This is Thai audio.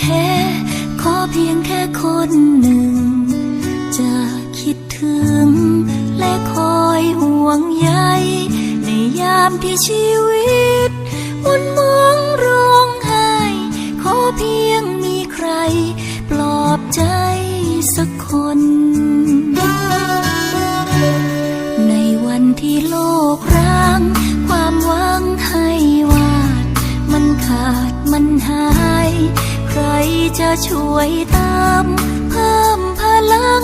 แท้ ขอเพียงแค่คนหนึ่ง จะคิดถึง และคอยห่วงใย ในยามที่ชีวิตมุนมองร้องไห้ ขอเพียงมีใคร ปลอบใจสักคน ในวันที่โลกร้าง ความหวังให้วาด มันขาดมันหาย จะช่วยตาม เพิ่มพลัง